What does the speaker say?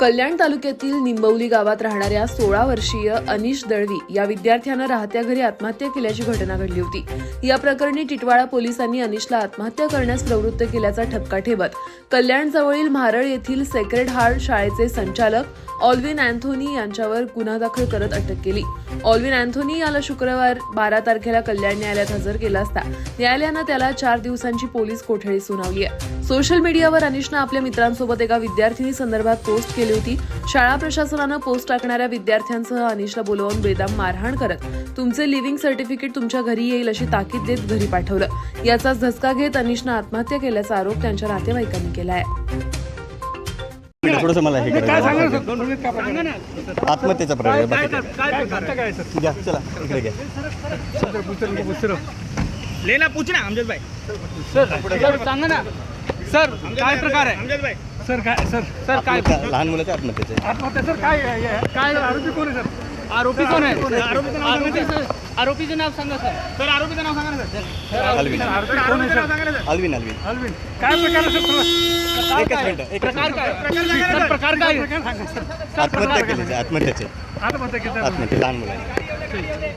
कल्याण तालुक्यातील निंबवली गावात राहणाऱ्या सोळा वर्षीय अनिश दळवी या विद्यार्थ्यानं राहत्या घरी आत्महत्या केल्याची घटना घडली होती. या प्रकरणी टिटवाळा पोलिसांनी अनिशला आत्महत्या करण्यास प्रवृत्त केल्याचा ठपका ठेवत कल्याणजवळील म्हारळ येथील सेक्रेड हार्ट शाळेचे संचालक ऑल्विन अँथोनी यांच्यावर गुन्हा दाखल करत अटक केली. ऑल्विन अँथोनी याला शुक्रवार बारा तारखेला कल्याण न्यायालयात हजर केला असता. न्यायालयानं त्याला चार दिवसांची पोलीस कोठडी सुनावली आहे. सोशल मीडियावर अनिशनं आपल्या मित्रांसोबत एका विद्यार्थिनी संदर्भात पोस्ट केली होती. शाळा प्रशासनानं पोस्ट टाकणाऱ्या विद्यार्थ्यांसह अनिशला बोलवून बेदाम मारहाण करत तुमचे लिव्हिंग सर्टिफिकेट तुमच्या घरी येईल अशी ताकीद देत घरी पाठवलं. याचाच धसका घेत अनिशनं आत्महत्या केल्याचा आरोप त्यांच्या नातेवाईकांनी केला आहे. थोडस मला हे करायचं आत्महत्येचा प्रकार घ्या चला इकडे घ्या. पुस्तक लेना पूछना अमजद भाई. सर सर सांगा ना. सर काय प्रकार आहे? अमजद भाई. सर काय सर सर काय लहान मुलाच्या आत्महत्येचे. आत्महत्या सर काय आहे? हे- काय आरोपी कोण आहे सर? आरोपी कोण आहे? आरोपीचं नाव सांगा सर. आरोपीचं नाव सांगा सर. सर आरोपीचं नाव सांगा ना सर. अल्विन आरोपी सर कोण आहे आरोपीचं नाव सर सांगा ना सर. अल्विन अल्विन. अल्विन. काय प्रकार आहे सर एकच मिनिट एकच प्रकार काय? सर. प्रकार काय? प्रकार सांगा सर. आत्महत्या केली आत्महत्याचे. आत्महत्या केली. आत्महत्या लहान मुलांनी.